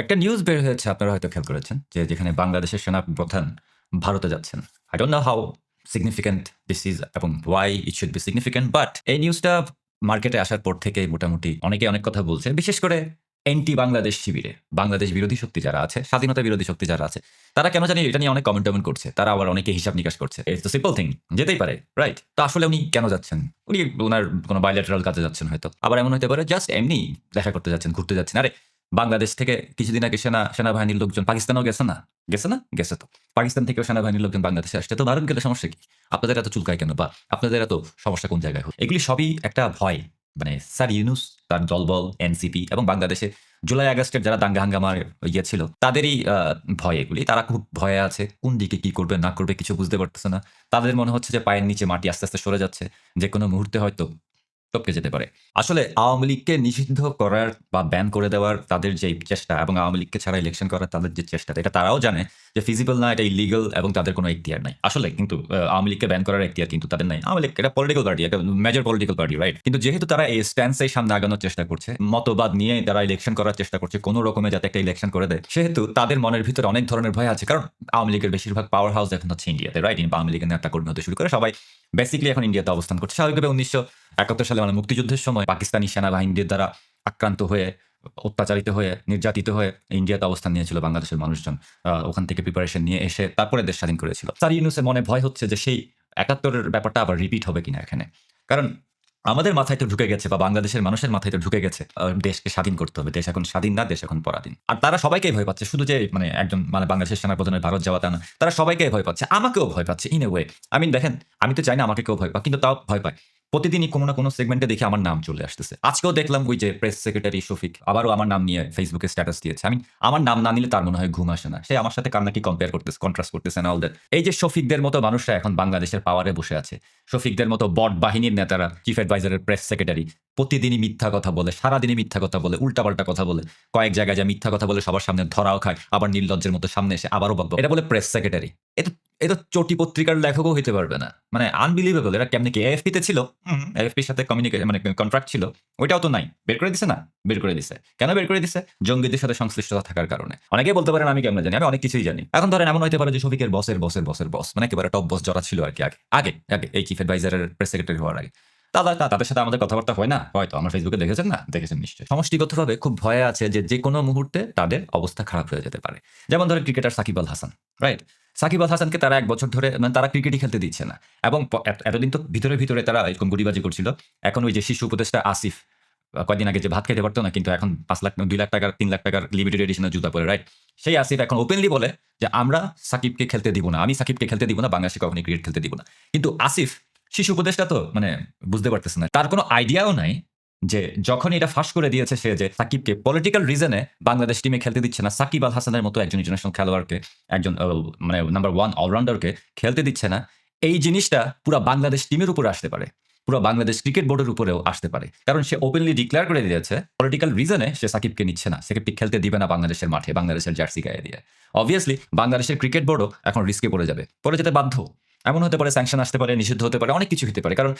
একটা নিউজ বের হয়েছে, আপনারা হয়তো খেয়াল করেছেন, যে যেখানে বাংলাদেশের সেনা প্রধান ভারতে যাচ্ছেন। I don't know how significant this is এবং why it should be significant but এই নিউজটা মার্কেটে আসার পর থেকে মোটামুটি অনেকে অনেক কথা বলছে, বিশেষ করে এন্টি বাংলাদেশ শিবিরে। বাংলাদেশ বিরোধী শক্তি যারা আছে, স্বাধীনতা বিরোধী শক্তি যারা আছে, তারা কেন জানি এটা নিয়ে অনেক কমেন্ট টমেন্ট করছে, তারা আবার অনেকে হিসাব নিকাশ করছে। ইটস দ্য সিম্পল থিং যেতেই পারে রাইট তো আসলে উনি কেন যাচ্ছেন? উনি ওনার কোনো বাইলেটারাল কাজে যাচ্ছেন হয়তো। আবার এমন হতে পারে জাস্ট এমনি দেখা করতে যাচ্ছেন, ঘুরতে যাচ্ছেন। আরে বাংলাদেশ থেকে কিছুদিন আগে সেনা, সেনাবাহিনীর লোকজন পাকিস্তানেও গেছে না? গেছে না? গেছে তো। পাকিস্তান থেকেও সেনাবাহিনীর লোকজন বাংলাদেশে আসছে। তো দারুণ গেলে সমস্যা কি? আপনাদের এত চুলকায় কেন? বা আপনাদের এত সমস্যা কোন জায়গায় হয়? এগুলি সবই একটা ভয়। মানে স্যার ইউনুস, তার দলবল, এনসিপি এবং বাংলাদেশে জুলাই আগস্টের যারা দাঙ্গা হাঙ্গামার ইয়ে ছিল, তাদেরই ভয় এগুলি। তারা খুব ভয়ে আছে। কোন দিকে কি করবে, না করবে, কিছু বুঝতে পারতেছে না। তাদের মনে হচ্ছে যে পায়ের নিচে মাটি আস্তে আস্তে সরে যাচ্ছে। যে কোনো মুহূর্তে হয়তো টপকে যেতে পারে। আসলে আওয়ামী লীগকে নিষিদ্ধ করার বা ব্যান করে দেওয়ার তাদের যে চেষ্টা এবং আওয়ামী লীগকে ছাড়া ইলেকশন করার তাদের যে চেষ্টা, এটা তারাও জানে যে ফিজিবল না, এটা ইলিগাল এবং তাদের কোনো এখতিয়ার নাই। আসলে কিন্তু আওয়ামী লীগকে ব্যান করার এখতিয়ার কিন্তু তাদের নাই। আওয়ামী লীগ, এটা পলিটিক্যাল পার্টি একটা মেজর পলিটিক্যাল পার্টি রাইট কিন্তু যেহেতু তারা এই স্ট্যান্সেই সামনে আগানোর চেষ্টা করছে, মতবাদ নিয়ে তারা ইলেকশন করার চেষ্টা করছে, কোনো রকমে যাতে একটা ইলেকশন করে দেয়, সেহেতু তাদের মনের ভিতরে অনেক ধরনের ভয় আছে। কারণ আওয়ামী লীগের বেশিরভাগ পাওয়ার হাউস এখন হচ্ছে ইন্ডিয়াতে রাইট আওয়ামী লীগের নেতা কর্মী হতে শুরু করে সবাই বেসিক্যালি এখন ইন্ডিয়াতে অবস্থান করছে। স্বাভাবিকভাবে উনিশশো একাত্তর সালে মানে মুক্তিযুদ্ধের সময় পাকিস্তানি সেনাবাহিনীদের দ্বারা আক্রান্ত হয়ে, অত্যাচারিত হয়ে, নির্যাতিত হয়ে ইন্ডিয়াতে অবস্থান নিয়েছিল বাংলাদেশের মানুষজন ওখান থেকে প্রিপারেশন নিয়ে এসে তারপরে দেশ স্বাধীন করেছিল। স্যার ইউনুসের মনে ভয় হচ্ছে যে সেই একাত্তরের ব্যাপারটা আবার রিপিট হবে কিনা এখানে। কারণ আমাদের মাথায় তো ঢুকে গেছে বা বাংলাদেশের মানুষের মাথায় তো ঢুকে গেছে দেশকে স্বাধীন করতে হবে, দেশ এখন স্বাধীন না, দেশ এখন পরাধীন। আর তারা সবাইকেই ভয় পাচ্ছে, শুধু যে মানে একজন মানে বাংলাদেশের সেনাপ্রধানের ভারত যাওয়া তা তারা সবাইকেই ভয় পাচ্ছে, আমাকেও ভয় পাচ্ছে in a way I mean দেখেন, আমি তো চাই না আমাকে কেউ ভয় পাক, কিন্তু তাও ভয় পায়। প্রতিদিনই কোনো না কোনো সেগমেন্টে দেখে আমার নাম চলে আসতেছে। আজকেও দেখলাম ওই যে প্রেস সেক্রেটারি শফিক, আবারও আমার নাম নিয়ে ফেসবুকে স্ট্যাটাস দিয়েছে। আমি আমার নাম না নিলে তার মনে হয় ঘুম আসে না। সে আমার সাথে কার নাকি কম্পেয়ার করতেছে কন্ট্রাস্ট করতেছে না অলদের এই যে শফিকদের মতো মানুষরা এখন বাংলাদেশের পাওয়ারে বসে আছে। শফিকদের মতো বট বাহিনীর নেতারা চিফ অ্যাডভাইজারের প্রেস সেক্রেটারি প্রতিদিনই মিথ্যা কথা বলে সারাদিনই মিথ্যা কথা বলে উল্টাপাল্টা কথা বলে। কয়েক জায়গায় যা মিথ্যা কথা বলে সবার সামনে ধরাও খায় আবার নির্লজ্জের মতো সামনে এসে আবারও বকবক এটা বলে প্রেস সেক্রেটারি এটা এটা চটি পত্রিকার লেখকও হইতে পারবে না। মানে আনবিলিভেবল এরা কেমনি কি এএফপি তে ছিল এএফপির সাথে কমিউনিকেশন মানে কন্ট্রাক্ট ছিল। ওইটাও তো নাই। বের করে দিছে না? বের করে দিছে। কেন বের করে দিছে? জঙ্গিদের সাথে সংশ্লিষ্টতা থাকার কারণে। অনেকেই বলতে পারেন আমি কেমন জানি? আমি অনেক কিছুই জানি। এখন ধরেন এমন হইতে পারে যে শফিকের বসের বসের বসের বস মানে একেবারে টপ বস যারা ছিল আর কি আগে। আগে আগে এই চিফ অ্যাডভাইজারের প্রেস সেক্রেটারি হওয়ার আগে। তারা তাদের সাথে আমাদের কথাবার্তা হয় না? হয়তো আমার ফেসবুকে দেখেছেন না? দেখেছেন নিশ্চয়ই। সমষ্টিগতভাবে খুব ভয়ে আছে যে যে কোনো মুহূর্তে তাদের অবস্থা খারাপ হয়ে যেতে পারে। যেমন ধরেন ক্রিকেটার সাকিব আল হাসান রাইট সাকিব আল হাসানকে তারা এক বছর ধরে মানে তারা ক্রিকেটই খেলতে দিচ্ছে না। এবং এতদিন তো ভিতরে ভিতরে তারা এরকম গুড়িবাজি করছিল। এখন ওই যে শিশু উপদেষ্টা আসিফ আহ, কয়দিন আগে যে ভাত খেতে পারতো না কিন্তু এখন পাঁচ লাখ দুই লাখ টাকার তিন লাখ টাকার লিমিটেড এডিশনের জুতা পরে রাইট সেই আসিফ এখন ওপেনলি বলে যে আমরা সাকিবকে খেলতে দিব না আমি সাকিবকে খেলতে দিব না বাংলাদেশে কখনই ক্রিকেট খেলতে দিব না। কিন্তু আসিফ শিশু উপদেশটা তো মানে বুঝতে পারতেছে না। তার কোনো আইডিয়াও নাই যে যখন এটা ফাঁস করে দিয়েছে সে যে সাকিবকে পলিটিক্যাল রিজনে বাংলাদেশ টিমে খেলতে দিচ্ছে না। সাকিব আল হাসানের মতো একজন ইন্টারন্যাশনাল খেলোয়াড়কে, একজন মানে নাম্বার ওয়ান অলরাউন্ডারকে খেলতে দিচ্ছে না। এই জিনিসটা পুরো বাংলাদেশ টিমের উপরে আসতে পারে। পুরো বাংলাদেশ ক্রিকেট বোর্ডের উপরেও আসতে পারে। কারণ সে ওপেনলি ডিক্লেয়ার করে দিয়েছে পলিটিক্যাল রিজনে সে সাকিবকে নিচ্ছে না। সাকিবকে খেলতে দিবে না বাংলাদেশের মাঠে, বাংলাদেশের জার্সি গায়ে দিয়ে। অবভিয়াসলি বাংলাদেশের ক্রিকেট বোর্ডও এখন রিস্কে পড়ে যাবে। পড়ে যেতে বাধ্য। এমন হতে পারে স্যাংশন আসতে পারে, নিষিদ্ধ হতে পারে, অনেক কিছু হতে পারে। কারণ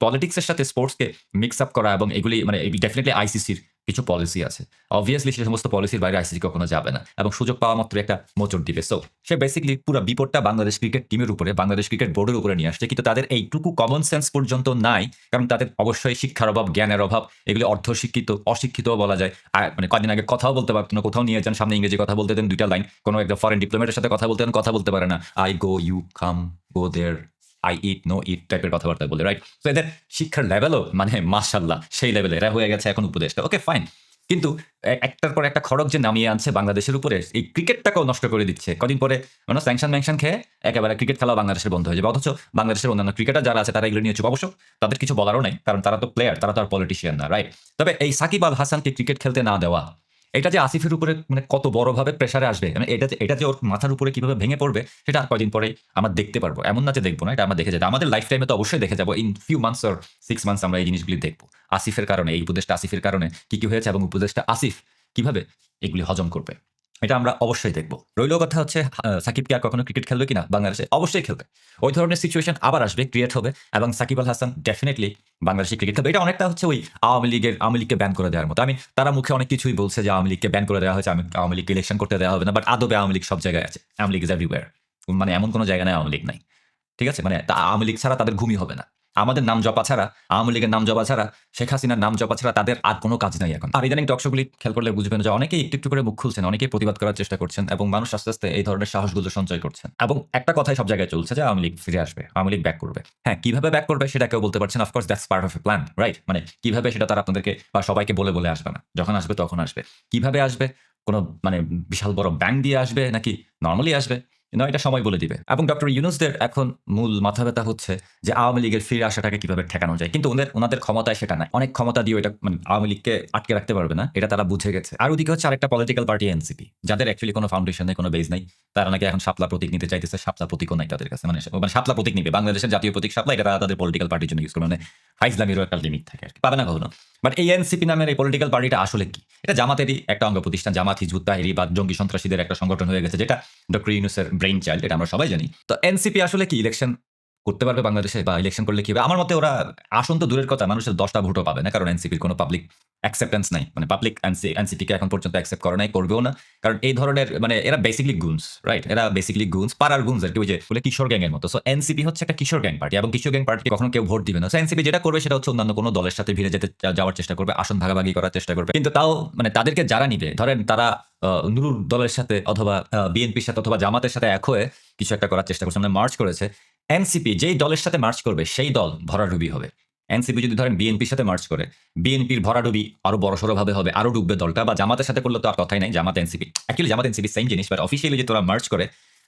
পলিটিক্সের সাথে স্পোর্টসকে মিক্স আপ করা এবং এগুলি মানে ডেফিনেটলি আইসিসির কিছু পলিসি আছে। অবভিয়াসলি সে সমস্ত পলিসির বাইরে আইসিসি কখনো যাবে না এবং সুযোগ পাওয়া মাত্র একটা মোচড় দিবে সো সে বেসিকলি পুরো বিপদটা বাংলাদেশ ক্রিকেট টিমের উপরে, বাংলাদেশ ক্রিকেট বোর্ডের উপরে নিয়ে আসছে। কিন্তু তাদের এইটুকু কমন সেন্স পর্যন্ত নাই, কারণ তাদের অবশ্যই শিক্ষার অভাব, জ্ঞানের অভাব, এগুলি অর্ধ শিক্ষিত অশিক্ষিতও বলা যায়। মানে কদিন আগে কথাও বলতে পারতো না, কোথাও নিয়ে যান, সামনে ইংরেজি কথা বলতে দেন দুইটা লাইন, কোনো একটা ফরেন ডিপ্লোমেটের সাথে কথা বলতে কথা বলতে পারে না। I go you come go there I eat no eat টাইপের কথাবার্তা বলে রাইট তো এদের শিক্ষার লেভেলও মানে মাশাল্লাহ সেই লেভেলে এরা হয়ে গেছে এখন উপদেশটা ওকে ফাইন কিন্তু একটার পর একটা খড়ক যে নামিয়ে আনছে বাংলাদেশের উপরে, এই ক্রিকেটটাকেও নষ্ট করে দিচ্ছে। কদিন পরে মানে স্যাংশন ম্যাংশন খেয়ে একেবারে ক্রিকেট খেলা বাংলাদেশের বন্ধ হয়ে যাবে। অথচ বাংলাদেশের অন্যান্য ক্রিকেটার যারা আছে, তারা এগুলো নিয়ে চুপ। অবশ্য তাদের কিছু বলারও নেই, কারণ তারা তো প্লেয়ার তারা তো আর পলিটিশিয়ান না রাইট তবে এই সাকিব আল হাসানকে ক্রিকেট খেলতে না দেওয়া এটা যে আসিফের উপরে মানে কত বড়ভাবে প্রেশারে আসবে মানে এটা যে এটা যে ওর মাথার উপরে কীভাবে ভেঙে পড়বে, সেটা আর কয়দিন পরে আমরা দেখতে পারব। এমন না যে দেখব না, এটা আমরা দেখে যাব। আমাদের লাইফ টাইমে তো অবশ্যই দেখে যাব। In few months or six months আমরা এই জিনিসগুলি দেখব। আসিফের কারণে, এই উপদেশটা আসিফের কারণে কি কি হয়েছে এবং উপদেশটা আসিফ কীভাবে এগুলি হজম করবে। এটা আমরা অবশ্যই দেখব। রইল কথা হচ্ছে আহ, সাকিব কি আর কখনো ক্রিকেট খেলবে কিনা? বাংলাদেশে অবশ্যই খেলবে। ওই ধরনের সিচুয়েশন আবার আসবে ক্রিয়েট হবে এবং সাকিব আল হাসান ডেফিনেটলি বাংলাদেশে ক্রিকেট খেলবে। এটা অনেকটা হচ্ছে ওই আওয়ামী লীগের আওয়ামী লীগকে ব্যান করে দেওয়ার মতো। আমি তারা মুখে অনেক কিছুই বলছে যে আওয়ামী লীগকে ব্যান করে দেওয়া হয়েছে। আমি আওয়ামী লীগকে ইলেকশন করতে দেওয়া হবে না বাট আদবে আওয়ামী লীগ সব জায়গায় আছে। আওয়ামী লীগ ইজ এভরিওয়ার মানে এমন কোনো জায়গা নেই আওয়ামী লীগ নাই। ঠিক আছে? মানে আওয়ামী লীগ ছাড়া তাদের ঘুমই হবে না। আমাদের নাম জপা ছাড়া, আওয়ামী লীগের নাম জপা ছাড়া, শেখ হাসিনার নাম জপা ছাড়া তাদের আর কোনো কাজ নাই এখন। আর ইদানিং টকশোগুলি খেয়াল করলে বুঝবেন যে অনেকেই একটু একটু করে মুখ খুলছেন, অনেকেই প্রতিবাদ করার চেষ্টা করছেন এবং মানুষ আস্তে আস্তে এই ধরনের সাহসগুলো সঞ্চয় করছেন। এবং একটা কথাই সব জায়গায় চলছে যে আওয়ামী লীগ ফিরে আসবে, আওয়ামী লীগ ব্যাক করবে। হ্যাঁ কীভাবে ব্যাক করবে সেটা কেউ বলতে পারছেন of course that's part of a plan right মানে কীভাবে সেটা তারা আপনাদেরকে বা সবাইকে বলে বলে আসবে না, যখন আসবে তখন আসবে। কীভাবে আসবে? কোনো মানে বিশাল বড় ব্যাংক দিয়ে আসবে নাকি নর্মালি আসবে? না, এটা সময় বলে দিবে। এবং ডক্টর ইউনুসদের এখন মূল মাথা ব্যথা হচ্ছে যে আওয়ামী লীগের ফিরে আসাটাকে কীভাবে ঠেকানো যায়। কিন্তু ওদের, ওনাদের ক্ষমতায় সেটা নাই। অনেক ক্ষমতা দিয়ে এটা মানে আওয়ামী লীগকে আটকে রাখতে পারবে না, এটা তারা বুঝে গেছে। আর ওদিকে হচ্ছে আরেকটা পলিটিক্যাল পার্টি এনসিপি যাদের অ্যাকচুয়ালি কোনো ফাউন্ডেশন কোনো বেজ নাই। তারা নাকি এখন শাপলা প্রতীক নিতে চাইতেছে, শাপলা প্রতীকও নাই তাদের কাছে। মানে মানে শাপলা প্রতীক নিবে, বাংলাদেশের জাতীয় প্রতীক শাপলা, এটা তাদের পলিটিক্যাল পার্টির জন্য ইউজ করে মানে ফাইজলামিরও একটা লিমিট থাকে আর পাবে না কখনো? বাট এই এনসিপি নামের এই পলিটিক্যাল পার্টিটা আসলে কি? এটা জামাতেরই একটা অঙ্গ প্রতিষ্ঠান জামাত, হিজবুত বা জঙ্গি সন্ত্রাসীদের একটা সংগঠন হয়ে গেছে, যেটা ডক্টর ইউনুসের ব্রেইন চাইল্ড এটা আমরা সবাই জানি। তো এনসিপি আসলে কি ইলেকশন করতে পারবে বাংলাদেশে বা ইলেকশন করলে কি হবে? আমার মতে ওরা আসন তো দূরের কথা, মানুষের দশটা ভোটও পাবে না, কারণ এনসিপির কোনো পাবলিক অ্যাকসেপ্টেন্স নাই। মানে পাবলিক এনসিপিকে এখন পর্যন্ত অ্যাকসেপ্ট করে নাই, করবেও না। কারণ এই ধরনের মানে এরা বেসিকলি গুনস রাইট এরা বেসিকলি গুনস পাড়ার গুনস আর কি, ওই যে বলে কিশোর গ্যাংয়ের মতো। সো এনসিপি হচ্ছে একটা কিশোর গ্যাং পার্টি এবং কিশোর গ্যাং পার্টি কখনো কেউ ভোট দিবে না। সো এনসিপি যেটা করবে সেটা হচ্ছে অন্যান্য কোনো দলের সাথে ভিড়ে যেতে যাওয়ার চেষ্টা করবে, আসন ভাগাভাগি করার চেষ্টা করবে। কিন্তু তাও মানে তাদেরকে যারা নিবে, ধরেন তারা নুরুর দলের সাথে অথবা বিএনপির সাথে অথবা জামাতের সাথে এক হয়ে কিছু একটা করার চেষ্টা করছে মানে মার্চ করেছে। এনসিপি যেই দলের সাথে মার্চ করবে, সেই দল ভরাডুবি হবে। এনসিপি যদি ধরেন বিএনপির সাথে মার্চ করে, বিএনপির ভরাডুবি আরও বড়সড় ভাবে হবে, আরও ডুববে দলটা, বা জামাতের সাথে করলে তো আর কথাই নাই, Jamaat NCP. Actually Jamaat NCP same জিনিস বাট অফিসিয়ালি যে তোরা মার্চ করে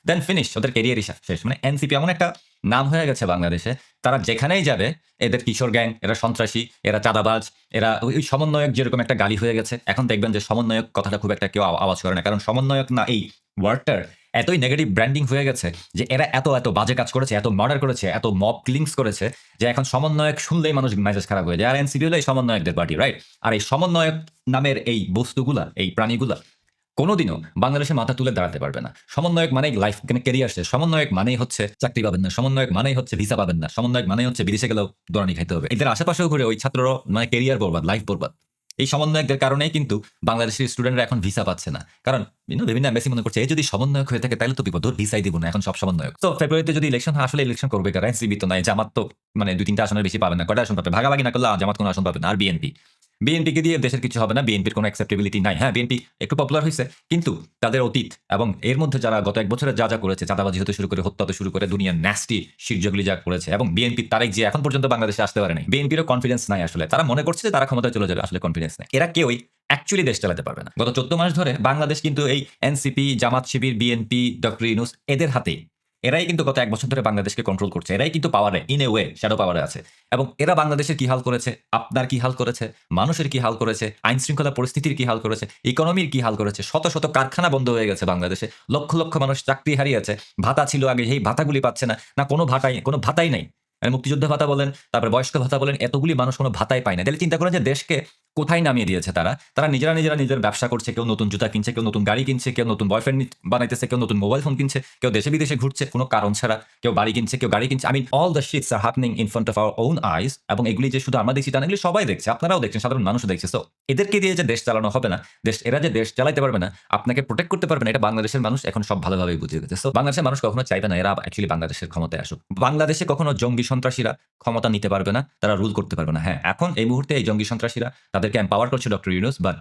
দেন ফিনিশ ওদের কেরিয়ারই শেষ। মানে এনসিপি এমন একটা নাম হয়ে গেছে বাংলাদেশে, তারা যেখানেই যাবে, এদের কিশোর গ্যাং এরা সন্ত্রাসী, এরা চাঁদাবাজ, এরা ওই সমন্বয়ক যেরকম একটা গালি হয়ে গেছে, এখন দেখবেন যে সমন্বয়ক কথাটা খুব একটা কেউ আওয়াজ করে না, কারণ সমন্বয়ক না এই ওয়ার্ডটার এতই নেগেটিভ ব্র্যান্ডিং হয়ে গেছে যে এরা এত এত বাজে কাজ করেছে, এত মার্ডার করেছে, এত মব কিলিংস করেছে যে এখন সমন্বয়ক শুনলেই মানুষ মেজাজ খারাপ হয়ে যায়। আর এনসিপি হলো এই সমন্বয়কদের পার্টি রাইট আর এই সমন্বয়ক নামের এই বস্তুগুলা, এই প্রাণীগুলা কোনোদিনও বাংলাদেশে মাথা তুলে দাঁড়াতে পারবে না। সমন্বয়ক মানেই লাইফ কেরিয়ার শেষ সমন্বয়ক মানেই হচ্ছে চাকরি পাবেন না। সমন্বয়ক মানেই হচ্ছে ভিসা পাবেন না। সমন্বয়ক মানেই হচ্ছে বিদেশে গেলেও দোরানি খাইতে হবে। এদের আশেপাশেও ঘুরে ওই ছাত্ররা মানে কেরিয়ার বরবাদ লাইফ বরবাদ। এই সমন্বয়কদের কারণেই কিন্তু বাংলাদেশের স্টুডেন্টরা এখন ভিসা পাচ্ছে না। কারণ বিভিন্ন এম্বাসি মনে করছে, এই যদি সমন্বয়ক হয়ে থাকে, তাহলে তো বিপদ ভিসাই দিব না, এখন সব সমন্বয়ক। তো ফেব্রুয়ারিতে যদি ইলেকশন হয়, আসলে ইলেকশন করবে কারণ তো নাই, জামাত তো মানে দুই তিনটা আসনের বেশি পাবে না। কটা আসন পাবে? ভাগাভাগি না করলে জামাত কোনো আসন পাবে না, আর বিএনপি বিএনপিকে দিয়ে দেশের কিছু হবে না বিএনপির কোনো অ্যাকসেপ্টেবিলিটি নাই। হ্যাঁ বিএনপি একটু পপুলার হয়েছে, কিন্তু তাদের অতীত এবং এর মধ্যে যারা গত এক বছরে যা যা করেছে, চাঁদাবাজি হতে শুরু করে, হত্যা হতে শুরু করে, দুনিয়ার ন্যাস্টি শিরজগুলি যা করেছে, এবং বিএনপি তারেক যে এখন পর্যন্ত বাংলাদেশে আসতে পারে নাই। বিএনপিরও কনফিডেন্স নাই আসলে। তারা মনে করছে যে তারা ক্ষমতায় চলে যাবে, আসলে কনফিডেন্স নাই। এরা কেউই অ্যাকচুয়ালি দেশ চালাতে পারবে না। গত চোদ্দ মাস ধরে বাংলাদেশ কিন্তু এই NCP Jamaat Shibir BNP doctor Yunus এদের হাতেই এরাই কিন্তু গত এক বছর ধরে বাংলাদেশকে কন্ট্রোল করছে। এরাই কিন্তু পাওয়ারে ইন এ ওয়ে শ্যাডো পাওয়ারে আছে। এবং এরা বাংলাদেশের কি হাল করেছে? আপনার কি হাল করেছে? মানুষের কি হাল করেছে? আইন শৃঙ্খলা পরিস্থিতির কি হাল করেছে? ইকোনমির কি হাল করেছে? শত শত কারখানা বন্ধ হয়ে গেছে বাংলাদেশে। লক্ষ লক্ষ মানুষ চাকরি হারিয়েছে ভাতা ছিল আগে সেই ভাতাগুলি পাচ্ছে না। না, কোনো ভাতাই কোনো ভাতাই নাই। মানে মুক্তিযুদ্ধ ভাতা বলেন, তারপরে বয়স্ক ভাতা বলেন, এতগুলি মানুষ কোনো ভাতাই পায় না। তাহলে চিন্তা করেন যে দেশকে কোথায় নামিয়ে দিয়েছে তারা? তারা নিজেরা নিজেরা নিজের ব্যবসা করছে, কেউ নতুন জুতা কিনছে, কেউ নতুন গাড়ি কিনছে, কেউ নতুন বয়ফ্রেন্ড বানাইতেছে, কেউ নতুন মোবাইল ফোন কিনছে, কেউ দেশে বিদেশে ঘুরছে, কোনো কারণ ছাড়া কেউ বাড়ি কিনছে, কেউ গাড়ি কিনছে। I mean all the shits are happening in front of our own eyes এবং এগুলি যে শুধু আমরা দেখছি তা এগুলি সবাই দেখছে, আপনারাও দেখছেন, সাধারণ মানুষও দেখছে। সো এদেরকে দিয়ে যে দেশ চালানো হবে না, দেশ এরা যে দেশ চালাইতে পারবে না, আপনাকে প্রোটেক্ট করতে পারবে না, এটা বাংলাদেশের মানুষ এখন সব ভালোভাবেই বুঝিয়ে গেছে সো বাংলাদেশের মানুষ কখনো চাইবে না, এরা অ্যাকচুয়ালি বাংলাদেশের ক্ষমতায় আসুক। বাংলাদেশে কখনো জঙ্গি সন্ত্রাসীরা ক্ষমতা নিতে পারবে না, তারা রুল করতে পারবে না। হ্যাঁ এখন এই মুহূর্তে এই জঙ্গি সন্ত্রাসীরা তাদেরকে এম্পাওয়ার করছে ডক্টর ইউনুস বাট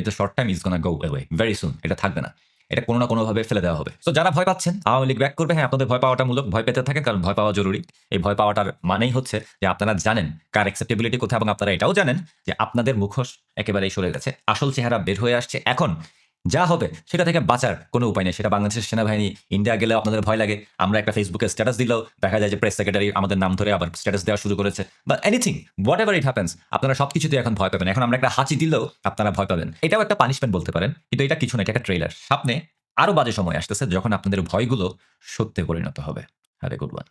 এটা short time is gonna go away very soon এটা থাকবে না। এটা কোনো না কোনোভাবে ফেলে দেওয়া হবে। তো যারা ভয় পাচ্ছেন, আওয়ামী লীগ ব্যাক করবে। হ্যাঁ আপনাদের ভয় পাওয়াটা মূলক, ভয় পেতে থাকে কারণ ভয় পাওয়া জরুরি। এই ভয় পাওয়াটার মানেই হচ্ছে যে আপনারা জানেন কার অ্যাকসেপ্টেবিলিটি কোথায় এবং আপনারা এটাও জানেন যে আপনাদের মুখোশ একেবারেই সরে গেছে। আসল চেহারা বের হয়ে আসছে। এখন যা হবে সেটা থেকে বাঁচার কোনো উপায় নেই। সেটা বাংলাদেশের সেনাবাহিনী ইন্ডিয়া গেলেও আপনাদের ভয় লাগে। আমরা একটা ফেসবুকে স্ট্যাটাস দিলেও দেখা যায় যে প্রেস সেক্রেটারি আমাদের নাম ধরে আবার স্ট্যাটাস দেওয়া শুরু করেছে। বা anything whatever it happens আপনারা সব কিছুতে এখন ভয় পাবেন। এখন আমরা একটা হাঁচি দিলেও আপনারা ভয় পাবেন। এটাও একটা পানিশমেন্ট বলতে পারেন, কিন্তু এটা কিছু না, এটা একটা ট্রেলার সামনে আরও বাজে সময় আসতেছে যখন আপনাদের ভয়গুলো সত্যে পরিণত হবে। হ্যারে গুড ওয়ান